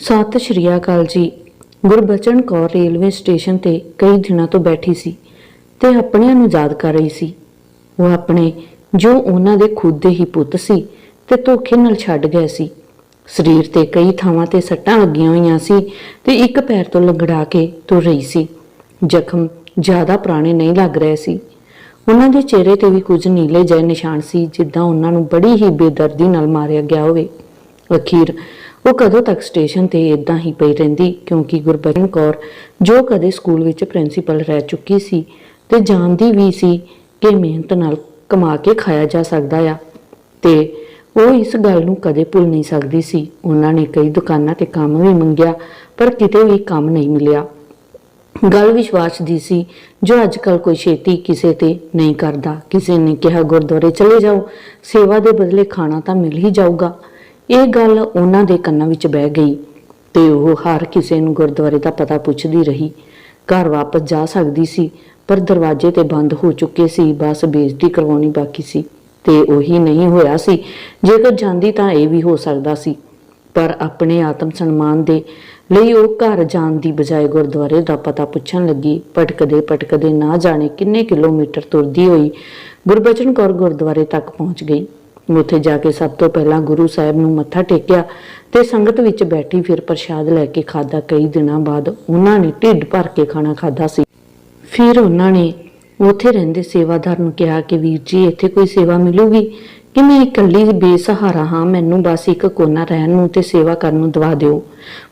ਸਤਿ ਸ਼੍ਰੀ ਅਕਾਲ ਜੀ। Gurbachan Kaur railway station ਤੇ ਕਈ ਦਿਨਾਂ ਤੋਂ ਬੈਠੀ ਸੀ ਤੇ ਆਪਣਿਆਂ ਨੂੰ ਯਾਦ ਕਰ ਰਹੀ ਸੀ। ਉਹ ਆਪਣੇ ਜੋ ਉਹਨਾਂ ਦੇ ਖੁਦ ਦੇ ਹੀ ਪੁੱਤ ਸੀ ਤੇ ਧੋਖੇ ਨਾਲ ਛੱਡ ਗਏ ਸੀ। ਸਰੀਰ ਤੇ ਕਈ ਥਾਵਾਂ ਤੇ ਸੱਟਾਂ ਲੱਗੀਆਂ ਹੋਈਆਂ ਸੀ ਤੇ ਇੱਕ ਪੈਰ ਤੋਂ ਲੰਗੜਾ ਕੇ ਤੁਰ ਰਹੀ ਸੀ। ਜ਼ਖਮ ਜ਼ਿਆਦਾ ਪੁਰਾਣੇ ਨਹੀਂ ਲੱਗ ਰਹੇ ਸੀ। ਉਹਨਾਂ ਦੇ ਚਿਹਰੇ ਤੇ ਵੀ ਕੁਝ ਨੀਲੇ ਜਿਹੇ ਨਿਸ਼ਾਨ ਸੀ ਜਿੱਦਾਂ ਉਹਨਾਂ ਨੂੰ ਬੜੀ ਹੀ ਬੇਦਰਦੀ ਨਾਲ ਮਾਰਿਆ ਗਿਆ ਹੋਵੇ। ਅਖੀਰ ਉਹ ਕਦੋਂ ਤੱਕ ਸਟੇਸ਼ਨ ਤੇ ਇਦਾਂ ਹੀ ਪਈ ਰਹਿੰਦੀ? ਕਿਉਂਕਿ ਗੁਰਬਚਨ ਕੌਰ ਜੋ ਕਦੇ ਸਕੂਲ ਵਿੱਚ ਪ੍ਰਿੰਸੀਪਲ ਰਹਿ ਚੁੱਕੀ ਸੀ ਤੇ ਜਾਣਦੀ ਵੀ ਸੀ ਕਿ ਮਿਹਨਤ ਨਾਲ ਕਮਾ ਕੇ ਖਾਇਆ ਜਾ ਸਕਦਾ ਆ। ਤੇ ਉਹ ਇਸ ਗੱਲ ਨੂੰ ਕਦੇ ਭੁੱਲ ਨਹੀਂ ਸਕਦੀ ਸੀ। ਉਹਨਾਂ ਨੇ ਕਈ ਦੁਕਾਨਾਂ ਤੇ ਕੰਮ ਵੀ ਮੰਗਿਆ, ਪਰ ਕਿਤੇ ਵੀ ਕੰਮ ਨਹੀਂ ਮਿਲਿਆ। ਗੱਲ ਵਿਸ਼ਵਾਸ ਦੀ ਸੀ, ਜੋ ਅੱਜ ਕੱਲ ਕੋਈ ਛੇਤੀ ਕਿਸੇ ਤੇ ਨਹੀਂ ਕਰਦਾ। ਕਿਸੇ ਨੇ ਕਿਹਾ, ਗੁਰਦੁਆਰੇ ਚਲੇ ਜਾਓ। ਸੇਵਾ ਦੇ ਬਦਲੇ ਖਾਣਾ ਤਾਂ ਮਿਲ ਹੀ ਜਾਊਗਾ। ਇਹ ਗੱਲ ਉਹਨਾਂ ਦੇ ਕੰਨਾਂ ਵਿੱਚ ਬਹਿ ਗਈ ਤੇ ਉਹ ਹਰ ਕਿਸੇ ਨੂੰ ਗੁਰਦੁਆਰੇ ਦਾ ਪਤਾ ਪੁੱਛਦੀ ਰਹੀ। ਘਰ ਵਾਪਸ ਜਾ ਸਕਦੀ ਸੀ, ਪਰ ਦਰਵਾਜ਼ੇ ਤੇ ਬੰਦ ਹੋ ਚੁੱਕੇ ਸੀ, ਬਸ ਬੇਇੱਜ਼ਤੀ ਕਰਵਾਉਣੀ ਬਾਕੀ ਸੀ ਤੇ ਉਹੀ ਨਹੀਂ ਹੋਇਆ ਸੀ। ਜੇਕਰ ਜਾਂਦੀ ਤਾਂ ਇਹ ਵੀ ਹੋ ਸਕਦਾ ਸੀ, ਪਰ ਆਪਣੇ ਆਤਮ ਸਨਮਾਨ ਦੇ ਲਈ ਉਹ ਘਰ ਜਾਣ ਦੀ ਬਜਾਏ ਗੁਰਦੁਆਰੇ ਦਾ ਪਤਾ ਪੁੱਛਣ ਲੱਗੀ। ਭਟਕਦੇ ਭਟਕਦੇ ਨਾ ਜਾਣੇ ਕਿੰਨੇ ਕਿਲੋਮੀਟਰ ਤੁਰਦੀ ਹੋਈ ਗੁਰਬਚਨ ਕੌਰ ਗੁਰਦੁਆਰੇ ਤੱਕ ਪਹੁੰਚ ਗਈ। ਉੱਥੇ ਜਾ ਕੇ ਸਭ ਤੋਂ ਪਹਿਲਾਂ ਗੁਰੂ ਸਾਹਿਬ ਨੂੰ ਮੱਥਾ ਟੇਕਿਆ ਤੇ ਸੰਗਤ ਵਿੱਚ ਬੈਠੀ ਫਿਰ ਪ੍ਰਸ਼ਾਦ ਲੈ ਕੇ ਖਾਦਾ ਕਈ ਦਿਨਾਂ ਬਾਅਦ ਉਹਨਾਂ ਨੇ ਢਿੱਡ ਭਰ ਕੇ ਖਾਣਾ ਖਾਦਾ ਸੀ। ਫਿਰ ਉਹਨਾਂ ਨੇ ਉੱਥੇ ਰਹਿੰਦੇ ਸੇਵਾਦਾਰ ਨੂੰ ਕਿਹਾ ਕਿ ਵੀਰ ਜੀ, ਇੱਥੇ ਕੋਈ ਸੇਵਾ ਮਿਲੂਗੀ? ਕਿ ਮੈਂ ਇਕੱਲੀ ਬੇਸਹਾਰਾ ਹਾਂ, ਮੈਨੂੰ ਬਸ ਇੱਕ ਕੋਨਾ ਰਹਿਣ ਨੂੰ ਤੇ ਸੇਵਾ ਕਰਨ ਨੂੰ ਦਵਾ ਦਿਓ।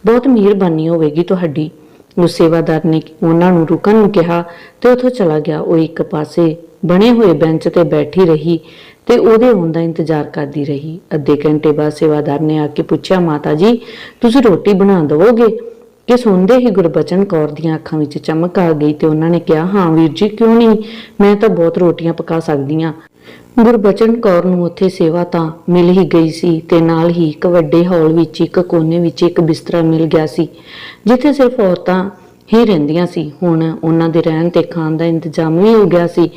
ਬਹੁਤ ਮਿਹਰਬਾਨੀ ਹੋਵੇਗੀ ਤੁਹਾਡੀ। ਉਸ ਸੇਵਾਦਾਰ ਨੇ ਉਹਨਾਂ ਨੂੰ ਰੁਕਣ ਨੂੰ ਕਿਹਾ ਤੇ ਉੱਥੋਂ ਚਲਾ ਗਿਆ। ਉਹ ਇੱਕ ਪਾਸੇ ਬਣੇ ਹੋਏ ਬੈਂਚ ਤੇ ਬੈਠੀ ਰਹੀ। ਤੇ ਉਹਦੇ ਆਉਣ ਦਾ ਇੰਤਜ਼ਾਰ ਕਰਦੀ ਰਹੀ। ਅੱਧੇ ਘੰਟੇ ਬਾਅਦ ਸੇਵਾਦਾਰ ਨੇ ਆ ਕੇ ਪੁੱਛਿਆ, ਮਾਤਾ ਜੀ, ਤੁਸੀਂ ਰੋਟੀ ਬਣਾ ਦਵੋਗੇ? ਕਿ ਸੁਣਦੇ ਹੀ ਗੁਰਬਚਨ ਕੌਰ ਦੀਆਂ ਅੱਖਾਂ ਵਿੱਚ ਚਮਕ ਆ ਗਈ ਤੇ ਉਹਨਾਂ ਨੇ ਕਿਹਾ, ਹਾਂ ਵੀਰ ਜੀ, ਕਿਉਂ ਨਹੀਂ? ਮੈਂ ਤਾਂ ਬਹੁਤ ਰੋਟੀਆਂ ਪਕਾ ਸਕਦੀ ਹਾਂ। ਗੁਰਬਚਨ ਕੌਰ ਨੂੰ ਉੱਥੇ ਸੇਵਾ ਤਾਂ ਮਿਲ ਹੀ ਗਈ ਸੀ ਤੇ ਨਾਲ ਹੀ ਇੱਕ ਵੱਡੇ ਹਾਲ ਵਿੱਚ, ਇੱਕ ਕੋਨੇ ਵਿੱਚ ਇੱਕ ਬਿਸਤਰਾ ਮਿਲ ਗਿਆ ਸੀ, ਜਿੱਥੇ ਸਿਰਫ ਔਰਤਾਂ ਹੀ ਰਹਿੰਦੀਆਂ ਸੀ। ਹੁਣ ਉਹਨਾਂ ਦੇ ਰਹਿਣ ਤੇ ਖਾਣ ਦਾ ਇੰਤਜ਼ਾਮ ਵੀ ਹੋ ਗਿਆ ਸੀ।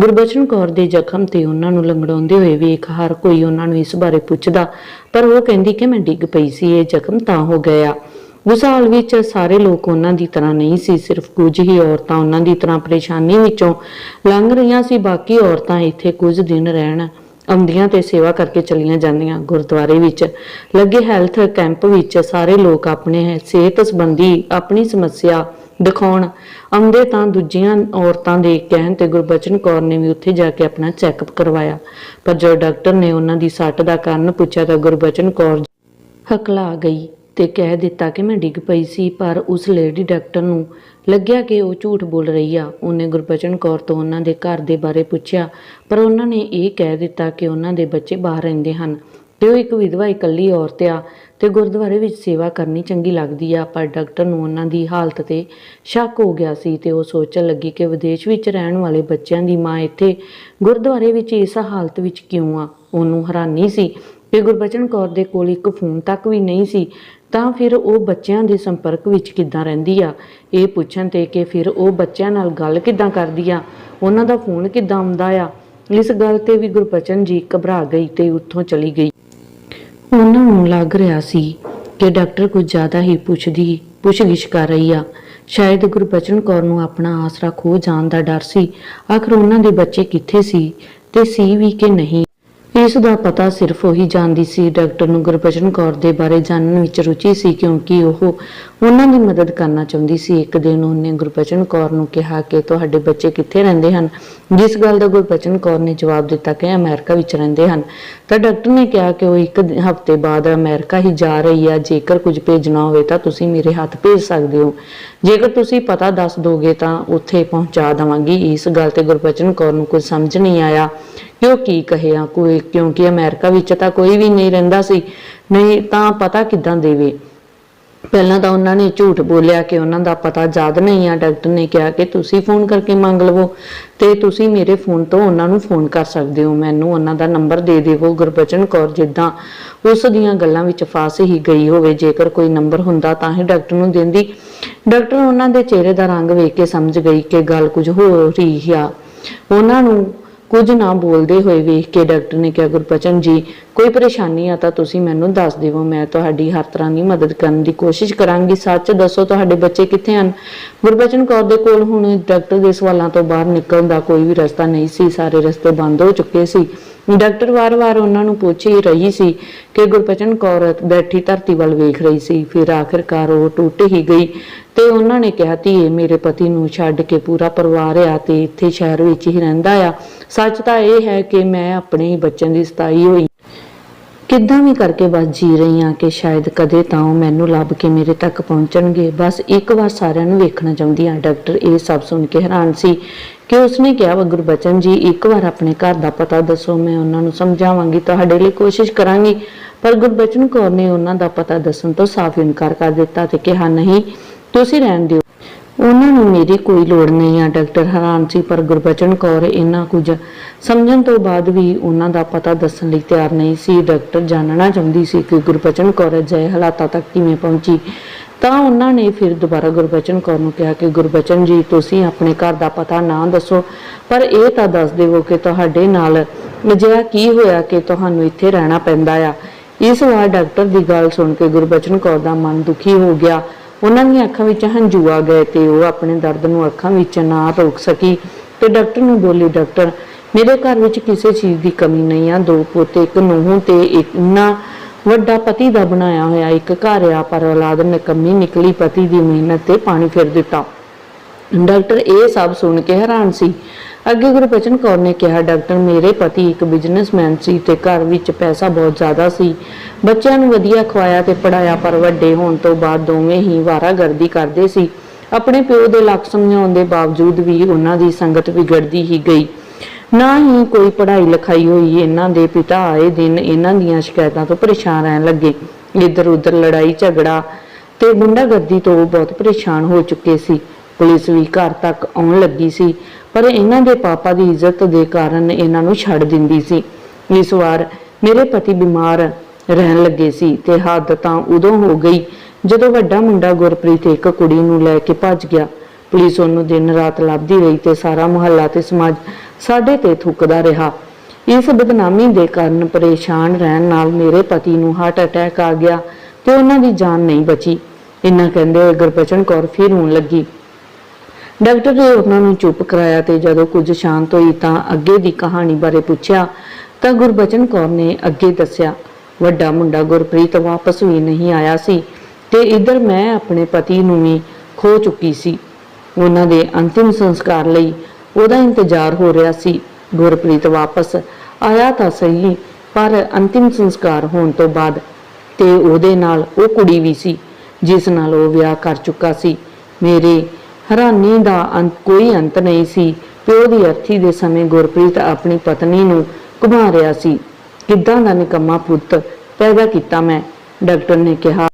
ਗੁਰਬਚਨ ਕੌਰ ਦੇ ਜ਼ਖਮ ਤੇ ਉਹਨਾਂ ਨੂੰ ਲੰਗੜਾਉਂਦੇ ਹੋਏ ਵੇਖ ਹਰ ਕੋਈ ਉਹਨਾਂ ਨੂੰ ਇਸ ਬਾਰੇ ਪੁੱਛਦਾ, ਪਰ ਉਹ ਕਹਿੰਦੀ ਕਿ ਮੈਂ ਡਿੱਗ ਪਈ ਸੀ, ਇਹ ਜ਼ਖਮ ਤਾਂ ਹੋ ਗਿਆ। ਉਸ ਵਿੱਚ ਸਾਰੇ ਲੋਕ ਉਹਨਾਂ ਦੀ ਤਰ੍ਹਾਂ ਨਹੀਂ ਸੀ, ਸਿਰਫ ਕੁਝ ਹੀ ਔਰਤਾਂ ਉਹਨਾਂ ਦੀ ਤਰ੍ਹਾਂ ਪਰੇਸ਼ਾਨੀ ਵਿੱਚੋਂ ਲੰਘ ਰਹੀਆਂ ਸੀ, ਬਾਕੀ ਔਰਤਾਂ ਇੱਥੇ ਕੁਝ ਦਿਨ ਰਹਿਣ ਆਉਂਦੀਆਂ ਤੇ ਸੇਵਾ ਕਰਕੇ ਚਲੀਆਂ ਜਾਂਦੀਆਂ। ਗੁਰਦੁਆਰੇ ਵਿੱਚ ਲੱਗੇ ਹੈਲਥ ਕੈਂਪ ਵਿੱਚ ਸਾਰੇ ਲੋਕ ਆਪਣੇ ਸਿਹਤ ਸੰਬੰਧੀ ਆਪਣੀ ਸਮੱਸਿਆ ਦਿਖਾਉਣ। ਆਉਂਦੇ ਤਾਂ ਦੂਜੀਆਂ ਔਰਤਾਂ ਦੇ ਕਹਿਣ ਤੇ ਗੁਰਬਚਨ ਕੌਰ ਨੇ ਵੀ ਉੱਥੇ ਜਾ ਕੇ ਆਪਣਾ ਚੈੱਕਅਪ ਕਰਵਾਇਆ। ਪਰ ਜਦੋਂ ਡਾਕਟਰ ਨੇ ਉਹਨਾਂ ਦੀ ਸੱਟ ਦਾ ਕਾਰਨ ਪੁੱਛਿਆ ਤਾਂ ਗੁਰਬਚਨ ਕੌਰ ਹਕਲਾ ਗਈ ਤੇ ਕਹਿ ਦਿੱਤਾ ਕਿ ਮੈਂ ਡਿੱਗ ਪਈ ਸੀ, ਪਰ ਉਸ ਲੇਡੀ ਡਾਕਟਰ ਨੂੰ ਲੱਗਿਆ ਕਿ ਉਹ ਝੂਠ ਬੋਲ ਰਹੀ ਆ। ਉਹਨੇ ਗੁਰਬਚਨ ਕੌਰ ਤੋਂ ਉਹਨਾਂ ਦੇ ਘਰ ਦੇ ਬਾਰੇ ਪੁੱਛਿਆ, ਪਰ ਉਹਨਾਂ ਨੇ ਇਹ ਕਹਿ ਦਿੱਤਾ ਕਿ ਉਹਨਾਂ ਦੇ ਬੱਚੇ ਬਾਹਰ ਰਹਿੰਦੇ ਹਨ ਤੇ ਉਹ ਇੱਕ ਵਿਧਵਾ ਇਕੱਲੀ ਔਰਤ ਆ। ਤੇ ਗੁਰਦੁਆਰੇ ਵਿੱਚ ਸੇਵਾ ਕਰਨੀ ਚੰਗੀ ਲੱਗਦੀ ਆ। ਪਰ ਡਾਕਟਰ ਨੂੰ ਉਹਨਾਂ ਦੀ ਹਾਲਤ ਤੇ ਸ਼ੱਕ ਹੋ ਗਿਆ ਸੀ ਤੇ ਉਹ ਸੋਚਣ ਲੱਗੀ ਕਿ ਵਿਦੇਸ਼ ਵਿੱਚ ਰਹਿਣ ਵਾਲੇ ਬੱਚਿਆਂ ਦੀ ਮਾਂ ਇੱਥੇ ਗੁਰਦੁਆਰੇ ਵਿੱਚ ਇਸ ਹਾਲਤ ਵਿੱਚ ਕਿਉਂ ਆ? ਉਹਨੂੰ ਹੈਰਾਨੀ ਸੀ ਕਿ ਗੁਰਬਚਨ ਕੌਰ ਦੇ ਕੋਲ ਇੱਕ ਫੋਨ ਤੱਕ ਵੀ ਨਹੀਂ ਸੀ। ਤਾਂ ਫਿਰ ਉਹ ਬੱਚਿਆਂ ਦੇ ਸੰਪਰਕ ਵਿੱਚ ਕਿੱਦਾਂ ਰਹਿੰਦੀ ਆ? ਇਹ ਪੁੱਛਣ ਤੇ ਕਿ ਫਿਰ ਉਹ ਬੱਚਿਆਂ ਨਾਲ ਗੱਲ ਕਿੱਦਾਂ ਕਰਦੀ ਆ? ਉਹਨਾਂ ਦਾ ਫੋਨ ਕਿੱਦਾਂ ਆਉਂਦਾ ਆ? ਇਸ ਗੱਲ ਤੇ ਵੀ ਗੁਰਬਚਨ ਜੀ ਘਬਰਾ ਗਈ ਤੇ ਉੱਥੋਂ ਚਲੀ ਗਈ। ਉਹਨਾਂ ਨੂੰ ਲੱਗ ਰਿਹਾ ਸੀ ਕਿ ਡਾਕਟਰ ਕੁਝ ਜ਼ਿਆਦਾ ਹੀ ਪੁੱਛਦੀ, ਪੁੱਛਗਿਛ ਕਰ ਰਹੀ ਆ। ਸ਼ਾਇਦ ਗੁਰਬਚਨ ਕੌਰ ਨੂੰ ਆਪਣਾ ਆਸਰਾ ਖੋ ਜਾਣ ਦਾ ਡਰ ਸੀ। ਆਖਰ ਉਹਨਾਂ ਦੇ ਬੱਚੇ ਕਿੱਥੇ ਸੀ ਤੇ ਸੀ ਵੀ ਕਿ ਨਹੀਂ? ਇਸ ਦਾ ਪਤਾ ਸਿਰਫ ਉਹੀ ਜਾਣਦੀ ਸੀ ਡਾਕਟਰ ਨੂੰ ਗੁਰਬਚਨ ਕੌਰ ਦੇ ਬਾਰੇ ਜਾਣਨ ਵਿੱਚ ਰੁਚੀ ਸੀ ਕਿਉਂਕਿ ਉਹ ਉਹਨਾਂ ਦੀ ਮਦਦ ਕਰਨਾ ਚਾਹੁੰਦੀ ਸੀ। ਇੱਕ ਦਿਨ ਉਹਨੇ ਗੁਰਬਚਨ ਕੌਰ ਨੂੰ ਕਿਹਾ ਕਿ ਤੁਹਾਡੇ ਬੱਚੇ ਕਿੱਥੇ ਰਹਿੰਦੇ ਹਨ? ਜਿਸ ਗੱਲ ਦਾ ਗੁਰਬਚਨ ਕੌਰ ਨੇ ਜਵਾਬ ਦਿੱਤਾ ਕਿ ਅਮਰੀਕਾ ਵਿੱਚ ਰਹਿੰਦੇ ਹਨ। ਤਾਂ ਡਾਕਟਰ ਨੇ ਕਿਹਾ ਕਿ ਉਹ ਇੱਕ ਹਫ਼ਤੇ ਬਾਅਦ ਅਮਰੀਕਾ ਹੀ ਜਾ ਰਹੀ ਹੈ ਜੇਕਰ ਕੁਝ ਭੇਜਣਾ ਹੋਵੇ ਤਾਂ ਤੁਸੀਂ ਮੇਰੇ ਹੱਥ ਭੇਜ ਸਕਦੇ ਹੋ। ਜੇਕਰ ਤੁਸੀਂ ਪਤਾ ਦੱਸ ਦੋਗੇ ਤਾਂ ਉੱਥੇ ਪਹੁੰਚਾ ਦਵਾਂਗੀ। ਇਸ ਗੱਲ ਤੇ ਗੁਰਬਚਨ ਕੌਰ ਨੂੰ ਕੁਝ ਸਮਝ ਨਹੀਂ ਆਇਆ। ਕਿ ਉਹ ਕੀ ਕਹਿਆ ਕੋਈ? ਕਿਉਂਕਿ ਅਮਰੀਕਾ ਵਿੱਚ ਤਾਂ ਕੋਈ ਵੀ ਨਹੀਂ ਰਹਿੰਦਾ ਸੀ। ਨਹੀਂ ਤਾਂ ਪਤਾ ਕਿੱਦਾਂ ਦੇਵੇ? ਪਹਿਲਾਂ ਤਾਂ ਉਹਨਾਂ ਨੇ ਝੂਠ ਬੋਲਿਆ ਕਿ ਉਹਨਾਂ ਦਾ ਪਤਾ ਯਾਦ ਨਹੀਂ ਆ। ਡਾਕਟਰ ਨੇ ਕਿਹਾ ਕਿ ਤੁਸੀਂ ਫੋਨ ਕਰਕੇ ਮੰਗ ਲਵੋ ਤੇ ਤੁਸੀਂ ਮੇਰੇ ਫੋਨ ਤੋਂ ਉਹਨਾਂ ਨੂੰ ਫੋਨ ਕਰ ਸਕਦੇ ਹੋ। ਮੈਨੂੰ ਉਹਨਾਂ ਦਾ ਨੰਬਰ ਦੇ ਦੇਵੋ। ਗੁਰਬਚਨ ਕੌਰ ਜਿੱਦਾਂ ਉਸ ਦੀਆਂ ਗੱਲਾਂ ਵਿੱਚ ਫਸ ਹੀ ਗਈ ਹੋਵੇ। ਜੇਕਰ ਕੋਈ ਨੰਬਰ ਹੁੰਦਾ ਤਾਂ ਹੀ ਡਾਕਟਰ ਨੂੰ ਦਿੰਦੀ। ਡਾਕਟਰ ਉਹਨਾਂ ਦੇ ਚਿਹਰੇ ਦਾ ਰੰਗ ਵੇਖ ਕੇ ਸਮਝ ਗਈ ਕਿ ਗੱਲ ਕੁਝ ਹੋ ਰਹੀ ਆ। ਉਹਨਾਂ ਨੂੰ ਕੁਝ ਨਾ ਬੋਲਦੇ ਹੋਏ ਵੇਖ ਕੇ ਡਾਕਟਰ ਨੇ ਕਿਹਾ, ਗੁਰਬਚਨ ਜੀ, ਕੋਈ ਪਰੇਸ਼ਾਨੀ ਆ ਤਾਂ ਤੁਸੀਂ ਮੈਨੂੰ ਦੱਸ ਦਿਓ। ਮੈਂ ਤੁਹਾਡੀ ਹਰ ਤਰ੍ਹਾਂ ਦੀ ਮਦਦ ਕਰਨ ਦੀ ਕੋਸ਼ਿਸ਼ ਕਰਾਂਗੀ। ਸੱਚ ਦੱਸੋ, ਤੁਹਾਡੇ ਬੱਚੇ ਕਿੱਥੇ ਹਨ? ਗੁਰਬਚਨ ਕੌਰ ਦੇ ਕੋਲ ਹੁਣ ਡਾਕਟਰ ਦੇ ਸਵਾਲਾਂ ਤੋਂ ਬਾਹਰ ਨਿਕਲਣ ਦਾ ਕੋਈ ਵੀ ਰਸਤਾ ਨਹੀਂ ਸੀ। ਸਾਰੇ ਰਸਤੇ ਬੰਦ ਹੋ ਚੁੱਕੇ ਸੀ। ਡਾਕਟਰ ਵਾਰ-ਵਾਰ ਉਹਨਾਂ ਨੂੰ ਪੁੱਛ ਹੀ ਰਹੀ ਸੀ ਕਿ ਗੁਰਬਚਨ ਕੌਰ ਬੈਠੀ ਧਰਤੀ ਵੱਲ ਵੇਖ ਰਹੀ ਸੀ। ਫਿਰ ਆਖਿਰਕਾਰ ਉਹ ਟੁੱਟ ਹੀ ਗਈ ਤੇ ਉਹਨਾਂ ਨੇ ਕਿਹਾ, ਧੀਏ, ਮੇਰੇ ਪਤੀ ਨੂੰ ਛੱਡ ਕੇ ਪੂਰਾ ਪਰਿਵਾਰ ਆ ਤੇ ਇੱਥੇ ਸ਼ਹਿਰ ਵਿੱਚ ਹੀ ਰਹਿੰਦਾ ਆ। ਸੱਚ ਤਾਂ ਇਹ ਹੈ ਕਿ ਮੈਂ ਆਪਣੇ ਹੀ ਬੱਚਿਆਂ ਦੀ ਸਤਾਈ ਹੋਈ ਕਿੱਦਾਂ ਵੀ ਕਰਕੇ ਬਸ ਜੀ ਰਹੀ ਹਾਂ ਕਿ ਸ਼ਾਇਦ ਕਦੇ ਤਾਂ ਉਹ ਮੈਨੂੰ ਲੱਭ ਕੇ ਮੇਰੇ ਤੱਕ ਪਹੁੰਚਣਗੇ। ਬਸ ਇੱਕ ਵਾਰ ਸਾਰਿਆਂ ਨੂੰ ਵੇਖਣਾ ਚਾਹੁੰਦੀ ਹਾਂ। ਡਾਕਟਰ ਇਹ ਸਭ ਸੁਣ ਕੇ ਹੈਰਾਨ ਸੀ ਕਿ ਉਸਨੇ ਕਿਹਾ ਵਾ ਗੁਰਬਚਨ ਜੀ, ਇੱਕ ਵਾਰ ਆਪਣੇ ਘਰ ਦਾ ਪਤਾ ਦੱਸੋ, ਮੈਂ ਉਹਨਾਂ ਨੂੰ ਸਮਝਾਵਾਂਗੀ, ਤੁਹਾਡੇ ਲਈ ਕੋਸ਼ਿਸ਼ ਕਰਾਂਗੀ। ਪਰ ਗੁਰਬਚਨ ਕੌਰ ਨੇ ਉਹਨਾਂ ਦਾ ਪਤਾ ਦੱਸਣ ਤੋਂ ਸਾਫ਼ ਇਨਕਾਰ ਕਰ ਦਿੱਤਾ ਤੇ ਕਿਹਾ, ਨਹੀਂ, ਤੁਸੀਂ ਰਹਿਣ ਦਿਓ। ਉਹਨਾਂ ਨੂੰ ਮੇਰੀ ਕੋਈ ਲੋੜ ਨਹੀਂ ਆ, ਡਾਕਟਰ ਹੈਰਾਨ ਸੀ ਪਰ ਗੁਰਬਚਨ ਕੌਰ ਇਹਨਾਂ ਕੁਝ ਸਮਝਣ ਤੋਂ ਬਾਅਦ ਵੀ ਉਹਨਾਂ ਦਾ ਪਤਾ ਦੱਸਣ ਲਈ ਤਿਆਰ ਨਹੀਂ ਸੀ। ਡਾਕਟਰ ਜਾਣਨਾ ਚਾਹੁੰਦੀ ਸੀ ਕਿ ਗੁਰਬਚਨ ਕੌਰ ਅਜਿਹੇ ਹਾਲਾਤਾਂ ਤੱਕ ਕਿਵੇਂ ਪਹੁੰਚੀ। ਤਾਂ ਉਹਨਾਂ ਨੇ ਫਿਰ ਦੁਬਾਰਾ ਗੁਰਬਚਨ ਕੌਰ ਨੂੰ ਕਿਹਾ ਕਿ, ਗੁਰਬਚਨ ਜੀ, ਤੁਸੀਂ ਆਪਣੇ ਘਰ ਦਾ ਪਤਾ ਨਾ ਦੱਸੋ, ਪਰ ਇਹ ਤਾਂ ਦੱਸ ਦਿਓ ਕਿ ਤੁਹਾਡੇ ਨਾਲ ਅਜਿਹਾ ਕੀ ਹੋਇਆ ਕਿ ਤੁਹਾਨੂੰ ਇੱਥੇ ਰਹਿਣਾ ਪੈਂਦਾ ਆ। ਇਸ ਵਾਰ ਡਾਕਟਰ ਦੀ ਗੱਲ ਸੁਣ ਕੇ ਗੁਰਬਚਨ ਕੌਰ ਦਾ ਮਨ ਦੁਖੀ ਹੋ ਗਿਆ। ਉਹਨਾਂ ਦੀਆਂ ਅੱਖਾਂ ਵਿੱਚ ਹੰਝੂ ਆ ਗਏ ਤੇ ਉਹ ਆਪਣੇ ਦਰਦ ਨੂੰ ਅੱਖਾਂ ਵਿੱਚ ਨਾ ਰੋਕ ਸਕੀ ਤੇ ਡਾਕਟਰ ਨੂੰ ਬੋਲੀ, ਡਾਕਟਰ, ਮੇਰੇ ਘਰ ਵਿੱਚ ਕਿਸੇ ਚੀਜ਼ ਦੀ ਕਮੀ ਨਹੀਂ ਆ। ਦੋ ਪੋਤੇ, ਇੱਕ ਨੂੰਹ ਤੇ ਇੱਕ ਨਾ ਵੱਡਾ ਪਤੀ ਦਾ ਬਣਾਇਆ ਹੋਇਆ ਇੱਕ ਘਰ ਆ, ਪਰ ਔਲਾਦ ਨਿਕੰਮੀ ਨਿਕਲੀ ਪਤੀ ਦੀ ਮਿਹਨਤ ਤੇ ਪਾਣੀ ਫਿਰ ਦਿੱਤਾ। ਡਾਕਟਰ ਇਹ ਸਭ ਸੁਣ ਕੇ ਹੈਰਾਨ ਸੀ। ਅੱਗੇ ਗੁਰਬਚਨ ਕੌਰ ਨੇ ਕਿਹਾ, ਡਾਕਟਰ, ਮੇਰੇ ਪਤੀ ਇੱਕ ਬਿਜ਼ਨਸਮੈਨ ਸੀ ਤੇ ਘਰ ਵਿੱਚ ਪੈਸਾ ਬਹੁਤ ਜ਼ਿਆਦਾ ਸੀ। ਬੱਚਿਆਂ ਨੂੰ ਵਧੀਆ ਖਵਾਇਆ ਤੇ ਪੜਾਇਆ ਪਰ ਵੱਡੇ ਹੋਣ ਤੋਂ ਬਾਅਦ ਦੋਵੇਂ ਹੀ ਵਾਰਾਗਰਦੀ ਕਰਦੇ ਸੀ। ਆਪਣੇ ਪਿਓ ਦੇ ਲੱਖ ਸਮਝਾਉਣ ਦੇ ਬਾਵਜੂਦ ਵੀ ਉਹਨਾਂ ਦੀ ਸੰਗਤ ਵਿਗੜਦੀ ਹੀ ਗਈ। ਨਾ ਹੀ ਕੋਈ ਪੜ੍ਹਾਈ ਲਿਖਾਈ ਹੋਈ, ਇਹਨਾਂ ਦੇ ਪਿਤਾ ਆਏ ਦਿਨ ਇਹਨਾਂ ਦੀਆਂ ਸ਼ਿਕਾਇਤਾਂ ਤੋਂ ਪਰੇਸ਼ਾਨ ਰਹਿਣ ਲੱਗੇ। ਇੱਧਰ ਉੱਧਰ ਲੜਾਈ, ਝਗੜਾ ਤੇ ਗੁੰਡਾਗਰਦੀ ਤੋਂ ਬਹੁਤ ਪਰੇਸ਼ਾਨ ਹੋ ਚੁੱਕੇ ਸੀ। ਪੁਲਿਸ ਵੀ ਘਰ ਤੱਕ ਆਉਣ ਲੱਗੀ ਸੀ। ਪਰ ਇਹਨਾਂ ਦੇ ਪਾਪਾ ਦੀ ਇੱਜ਼ਤ ਦੇ ਕਾਰਨ ਇਹਨਾਂ ਨੂੰ ਛੱਡ ਦਿੰਦੀ ਸੀ। ਇਸ ਵਾਰ ਮੇਰੇ ਪਤੀ ਬਿਮਾਰ ਰਹਿਣ ਲੱਗੇ ਸੀ ਤੇ ਹੱਦ ਤਾਂ ਉਦੋਂ ਹੋ ਗਈ ਜਦੋਂ ਵੱਡਾ ਮੁੰਡਾ ਗੁਰਪ੍ਰੀਤ ਇੱਕ ਕੁੜੀ ਨੂੰ ਲੈ ਕੇ ਭੱਜ ਗਿਆ। ਪੁਲਿਸ ਉਹਨੂੰ ਦਿਨ ਰਾਤ ਲੱਭਦੀ ਰਹੀ ਤੇ ਸਾਰਾ ਮੁਹੱਲਾ ਤੇ ਸਮਾਜ ਸਾਡੇ ਤੇ ਥੁੱਕਦਾ ਰਿਹਾ। ਇਸ ਬਦਨਾਮੀ ਦੇ ਕਾਰਨ ਪਰੇਸ਼ਾਨ ਰਹਿਣ ਨਾਲ ਮੇਰੇ ਪਤੀ ਨੂੰ ਹਾਰਟ ਅਟੈਕ ਆ ਗਿਆ ਤੇ ਉਹਨਾਂ ਦੀ ਜਾਨ ਨਹੀਂ ਬਚੀ। ਇੰਨਾ ਕਹਿੰਦੇ ਹੋਏ ਗੁਰਬਚਨ ਕੌਰ ਫਿਰ ਰੋਣ ਲੱਗੀ। ਡਾਕਟਰ ਨੇ ਉਹਨਾਂ ਨੂੰ ਚੁੱਪ ਕਰਾਇਆ ਤੇ ਜਦੋਂ ਕੁਝ ਸ਼ਾਂਤ ਹੋਈ ਤਾਂ ਅੱਗੇ ਦੀ ਕਹਾਣੀ ਬਾਰੇ ਪੁੱਛਿਆ ਤਾਂ ਗੁਰਬਚਨ ਕੌਰ ਨੇ ਅੱਗੇ ਦੱਸਿਆ, ਵੱਡਾ ਮੁੰਡਾ ਗੁਰਪ੍ਰੀਤ ਵਾਪਸ ਵੀ ਨਹੀਂ ਆਇਆ ਸੀ ਤੇ ਇੱਧਰ ਮੈਂ ਆਪਣੇ ਪਤੀ ਨੂੰ ਵੀ ਖੋ ਚੁੱਕੀ ਸੀ। ਉਹਨਾਂ ਦੇ ਅੰਤਿਮ ਸੰਸਕਾਰ ਲਈ ਉਹਦਾ ਇੰਤਜ਼ਾਰ ਹੋ ਰਿਹਾ ਸੀ। ਗੁਰਪ੍ਰੀਤ ਵਾਪਸ ਆਇਆ ਤਾਂ ਸਹੀ, ਪਰ ਅੰਤਿਮ ਸੰਸਕਾਰ ਹੋਣ ਤੋਂ ਬਾਅਦ ਤੇ ਉਹਦੇ ਨਾਲ ਉਹ ਕੁੜੀ ਵੀ ਸੀ, ਜਿਸ ਨਾਲ ਉਹ ਵਿਆਹ ਕਰ ਚੁੱਕਾ ਸੀ। ਮੇਰੇ ਹੈਰਾਨੀ ਦਾ ਅੰਤ ਕੋਈ ਅੰਤ ਨਹੀਂ ਸੀ। ਪਿਓ ਦੀ ਅਰਥੀ ਦੇ ਸਮੇਂ ਗੁਰਪ੍ਰੀਤ ਆਪਣੀ ਪਤਨੀ ਨੂੰ ਘੁਮਾ ਰਿਹਾ ਸੀ। ਕਿੱਦਾਂ ਦਾ ਨਿਕੰਮਾ ਪੁੱਤ, ਪੈਦਾ ਕੀਤਾ ਮੈਂ, ਡਾਕਟਰ ਨੇ ਕਿਹਾ।